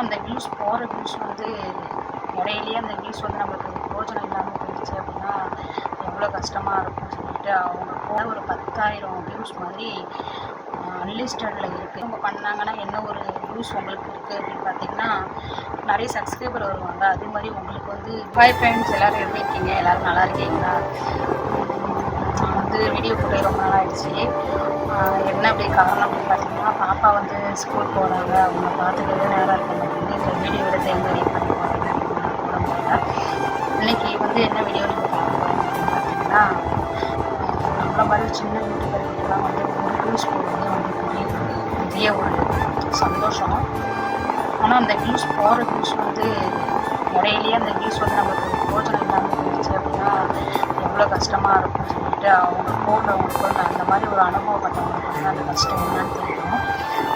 ஆனால் அந்த நியூஸ் போகிற நியூஸ் வந்து இடையிலேயே அந்த நியூஸ் வந்து நம்மளுக்கு பிரோஜனம் இல்லாமல் போயிடுச்சு அப்படின்னா எவ்வளோ கஷ்டமாக இருக்கும்னு சொல்லிட்டு அவங்க போன ஒரு பத்தாயிரம் வியூஸ் மாதிரி அன்லிஸ்டடில் இருக்குது அவங்க பண்ணாங்கன்னா என்ன ஒரு வியூஸ் உங்களுக்கு இருக்குது அப்படின்னு பார்த்தீங்கன்னா நிறைய சப்ஸ்கிரைபர் வருவாங்க. அதே மாதிரி உங்களுக்கு வந்து ஃபைவ் ஃப்ரெண்ட்ஸ் எல்லோரும் எப்படி இருக்கீங்க எல்லோரும் நல்லா இருக்கீங்களா? வந்து வீடியோ போட்டு ரொம்ப நாள் ஆயிடுச்சு. என்ன அப்படி காரணம் அப்படின்னு பார்த்தீங்கன்னா பாப்பா வந்து ஸ்கூல் போகிறாங்க அவங்க பார்த்துக்கவே சின்ன வீட்டு சின்ன யூடியூபர்கிட்டலாம் வந்து நியூஸ் வியூஸ் போடுறது வந்து பெரிய பெரிய ஒரு சந்தோஷம். ஆனால் அந்த நியூஸ் போகிற நியூஸ் வந்து முறையிலேயே அந்த நியூஸ் வந்து நமக்கு பிரோஜனம் இல்லாமல் போயிடுச்சு அப்படின்னா எவ்வளோ கஷ்டமாக இருக்கும்னு சொல்லிட்டு அவங்க போடுறவங்களுக்கு வந்து அந்த மாதிரி ஒரு அனுபவப்பட்டவங்களுக்கு வந்து அந்த கஷ்டம் என்னன்னு தெரியும்.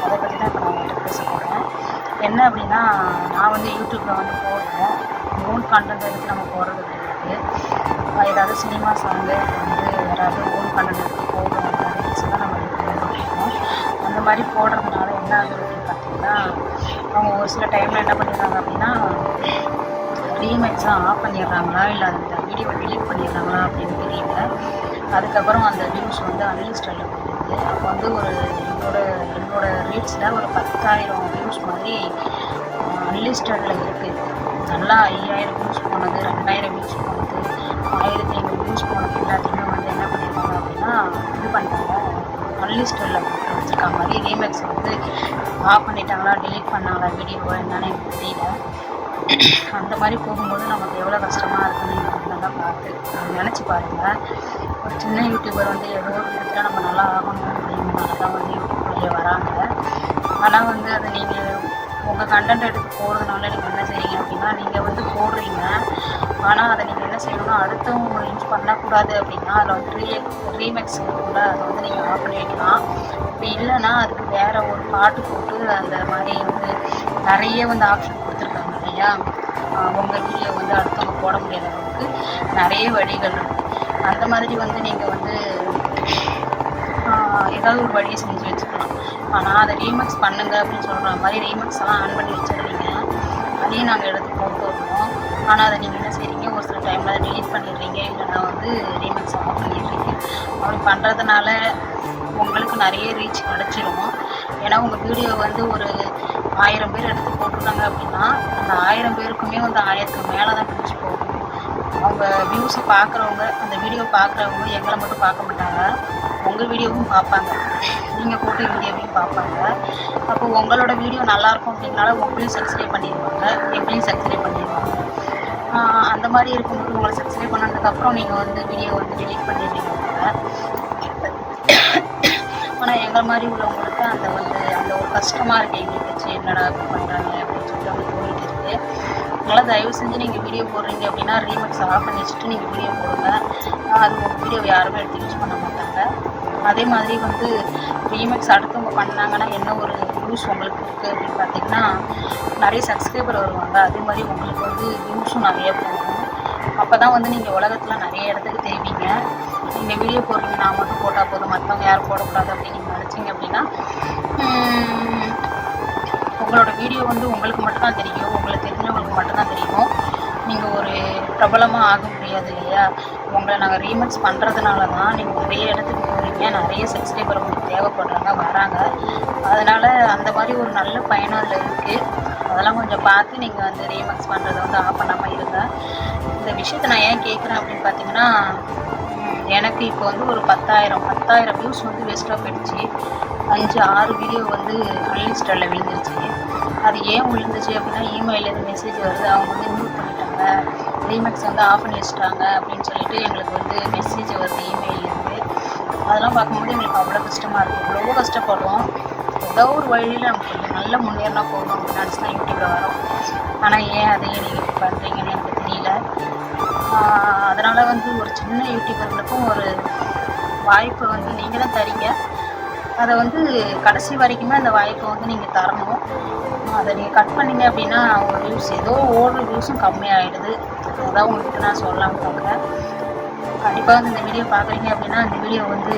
அதை பற்றி தான் இப்போ நான் உங்கள்கிட்ட பேச போகிறேன் என்ன அப்படின்னா நான் வந்து யூடியூப்பில் வந்து போடுறேன். ஓன் கான்டென்ட் எடுத்து நம்ம போடுறது கிடையாது. ஏதாவது சினிமா சாங்கு வந்து யாராவது ஓன் கான்டென்ட் எடுத்து அப்படின்னு தான் நம்ம இருக்கோம். அந்த மாதிரி போடுறதுனால என்ன ஆகுது அப்படின்னு பார்த்தீங்கன்னா அவங்க ஒரு சில டைமில் என்ன பண்ணிடுறாங்க அப்படின்னா ரீமேக்ஸ்லாம் ஆஃப் பண்ணிடுறாங்களா? இல்லை அந்த வீடியோவை delete பண்ணிடுறாங்களா அப்படின்னு தெரியல. அதுக்கப்புறம் அந்த நியூஸ் வந்து அன்லிஸ்டில் போயிடுது. அப்போ வந்து ஒரு என்னோட என்னோட ரீல்ஸில் ஒரு பத்தாயிரம் வியூஸ் மாதிரி அன்லிஸ்டடில் இருக்குது நல்லா ஐயாயிரம் வியூஸ் போனது ரெண்டாயிரம் வியூஸ் போனது ஆயிரத்தி ஐநூறு வியூஸ் போனது எல்லாத்தையும் தான் இது இது பண்ணிட்டாங்க ஸ்டோரில் போட்டு வச்சுருக்காங்க மாதிரி ரீமேக்ஸ் வந்து ஆஃப் பண்ணிட்டாங்களா டிலீட் பண்ணாங்களா வீடியோவை என்னன்னு எனக்கு தெரியல. அந்த மாதிரி போகும்போது நமக்கு எவ்வளோ கஷ்டமாக இருக்குன்னு நல்லா பார்த்து நினச்சி பாருங்கள் ஒரு சின்ன யூடியூபர் வந்து ஏதோ ஒரு விதத்தில் நம்ம நல்லா ஆகணும் அப்படிங்கிறனால தான் வந்து யூடியூப்லேயே வராங்க. ஆனால் வந்து அதை நீங்கள் உங்கள் கண்டென்ட் எடுத்து போடுறதுனால நீங்கள் என்ன செய்றீங்க அப்படின்னா நீங்கள் வந்து போடுறீங்க. ஆனால் அதை நீங்கள் என்ன செய்யணும்னா அடுத்தவங்க யூஸ் பண்ணக்கூடாது அப்படின்னா அதில் வந்து ரீ ரீமேக்ஸ் இருக்கும்ல அதை வந்து நீங்கள் ஆஃப் பண்ணிடலாம் இப்போ இல்லைன்னா அதுக்கு வேறு ஒரு பாட்டு போட்டு அந்த மாதிரி வந்து நிறைய வந்து ஆப்ஷன் கொடுத்துருக்காங்க இல்லையா? உங்கள் வீடியோ வந்து அடுத்தவங்க போட முடியாத அளவுக்கு நிறைய வழிகள் இருக்குது அந்த மாதிரி வந்து நீங்கள் வந்து ஏதாவது ஒரு வழியை செஞ்சு வச்சுக்கலாம். ஆனால் அதை ரீமேக்ஸ் பண்ணுங்க அப்படின்னு சொல்கிற மாதிரி ரீமேக்ஸ் எல்லாம் ஆன் பண்ணி வச்சிடுறீங்க அதையும் நாங்கள் எடுத்து போட்டு வருவோம். ஆனால் அதை நீங்கள் என்ன செய்றீங்க டைமில் டிலீட் பண்ணிடுறீங்க. இல்லைன்னா வந்து ரீமிக்ஸ் ஆஃப் பண்ணிடுறீங்க. அப்படி பண்ணுறதுனால உங்களுக்கு நிறைய ரீச் கிடச்சிரும். ஏன்னா உங்கள் வீடியோ வந்து ஒரு ஆயிரம் பேர் எடுத்து போட்டுருந்தாங்க அப்படின்னா அந்த ஆயிரம் பேருக்குமே வந்து ஆயிரத்துக்கு மேலே தான் பிடிச்சி போகும். அவங்க வியூஸை பார்க்குறவங்க அந்த வீடியோ பார்க்குறவங்க எங்களை மட்டும் பார்க்க மாட்டாங்க. உங்கள் வீடியோவும் பார்ப்பாங்க. நீங்கள் போட்ட வீடியோவையும் பார்ப்பாங்க. அப்போ உங்களோட வீடியோ நல்லாயிருக்கும் அப்படின்னால உங்களையும் சப்ஸ்கிரைப் பண்ணிடுவாங்க. எங்களையும் சப்ஸ்கிரைப் பண்ணிடுவாங்க. அந்த மாதிரி இருக்கும்போது உங்களை சப்ஸ்கிரைப் பண்ணதுக்கப்புறம் நீங்கள் வந்து வீடியோ வந்து delete பண்ணிடுறீங்க ஆனால் எங்கள் மாதிரி உள்ளவங்களுக்கு அந்த வந்து அந்த ஒரு கஷ்டமாக இருக்குது எங்களுக்கு வச்சு என்னடா இப்படி பண்ணுறாங்க அப்படின்னு சொல்லிட்டு அவங்க தோணிட்டு இருக்கு. அதனால் தயவு செஞ்சு நீங்கள் வீடியோ போடுறீங்க அப்படின்னா ரீமேக்ஸ் ஆஃப் பண்ணி வச்சுட்டு நீங்கள் வீடியோ போடுங்க. அது உங்கள் வீடியோ யாருமே எடுத்து யூஸ் பண்ண மாட்டாங்க. அதே மாதிரி வந்து ரீமேக்ஸ் அடுத்தவங்க பண்ணாங்கன்னா என்ன ஒரு வியூஸ் உங்களுக்கு இருக்குது அப்படின்னு பார்த்தீங்கன்னா நிறைய சப்ஸ்கிரைபர் வருவாங்க. அதே மாதிரி உங்களுக்கு வந்து வியூஸும் நிறைய போகும். அப்போ தான் வந்து நீங்கள் உலகத்தில் நிறைய இடத்துக்கு தெரிவிங்க நீங்கள் வீடியோ போடுறீங்க நான் மட்டும் போட்டால் போதும். மற்றவங்க யாரும் போடக்கூடாது அப்படின்னு நீங்கள் நினச்சிங்க அப்படின்னா உங்களோட வீடியோ வந்து உங்களுக்கு மட்டும்தான் தெரியும். உங்களுக்கு தெரிஞ்சவங்களுக்கு மட்டும்தான் தெரியும். நீங்கள் ஒரு பிரபலமாக ஆக முடியாது இல்லையா? உங்களை நாங்கள் ரீமெக்ஸ் பண்ணுறதுனால தான் நீங்கள் நிறைய இடத்துக்கு போகிறீங்க நிறைய சப்ஸ்கிரைபர் உங்களுக்கு தேவைப்படுறாங்க வராங்க. அதனால் அந்த மாதிரி ஒரு நல்ல பயணம் அதில் இருக்குது அதெல்லாம் கொஞ்சம் பார்த்து நீங்கள் வந்து ரீமேக்ஸ் பண்ணுறதை வந்து ஆஃப் பண்ணாமல் இருங்க. இந்த விஷயத்தை நான் ஏன் கேட்குறேன் அப்படின்னு பார்த்தீங்கன்னா எனக்கு இப்போ வந்து ஒரு பத்தாயிரம் பத்தாயிரம் வியூஸ் வந்து வேஸ்ட்டாக போயிடுச்சு. அஞ்சு ஆறு வீடியோ வந்து அன்லிஸ்டரில் விழுந்துருச்சு. அது ஏன் விழுந்துச்சு அப்படின்னா இமெயிலேருந்து மெசேஜ் வருது. அவங்க வந்து மியூட் பண்ணிட்டாங்க. ரீமேக்ஸ் வந்து ஆஃப் பண்ணி வச்சுட்டாங்க அப்படின்னு சொல்லிட்டு எங்களுக்கு வந்து மெசேஜ் வருது இமெயிலேருந்து அதெல்லாம் பார்க்கும்போது எங்களுக்கு அவ்வளோ கஷ்டமாக இருக்குது எவ்வளோ கஷ்டப்படுறோம். ஏதோ ஒரு வழியில் நமக்கு கொஞ்சம் நல்ல முன்னேறினா போதும் அப்படின்னு நினச்சி தான் யூடியூப்பில் வரோம். ஆனால் ஏன் அதையும் நீங்கள் இப்படி பண்ணுறீங்கன்னு எனக்கு தெரியல. அதனால் வந்து ஒரு சின்ன யூடியூபர்களுக்கும் ஒரு வாய்ப்பை வந்து நீங்கள் தான் தரீங்க. அதை வந்து கடைசி வரைக்குமே அந்த வாய்ப்பை வந்து நீங்கள் தரணும். அதை நீங்கள் கட் பண்ணிங்க அப்படின்னா ஒரு வியூஸ் ஏதோ ஓடுற வியூஸும் கம்மியாகிடுது அதான் உங்களுக்கு நான் சொல்லலாம் பார்க்குறேன் கண்டிப்பாக வந்து இந்த வீடியோ பார்க்குறீங்க அப்படின்னா இந்த வீடியோ வந்து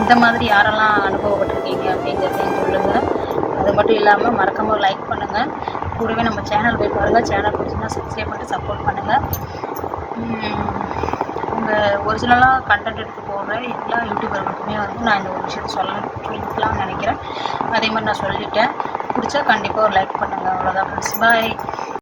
இந்த மாதிரி யாரெல்லாம் அனுபவப்பட்டிருக்கீங்க அப்படிங்கிறது மட்டும் இல்லாமல் மறக்காமல் லைக் பண்ணுங்கள் கூடவே நம்ம சேனல் போய் பாருங்கள் சேனல் பிடிச்சிருந்தா சப்ஸ்கிரைப் பண்ணிட்டு சப்போர்ட் பண்ணுங்கள் உங்கள் ஒரிஜினலாக கண்டென்ட் எடுத்து போடுற எல்லா யூடியூபர்களுக்குமே வந்து நான் இந்த ஒரு விஷயத்தை சொல்ல சொல்லிக்கலாம்னு நினைக்கிறேன். அதே மாதிரி நான் சொல்லிட்டேன். பிடிச்சா கண்டிப்பாக ஒரு லைக் பண்ணுங்கள் அவ்வளோதான் ஃப்ரெண்ட்ஸ் பாய்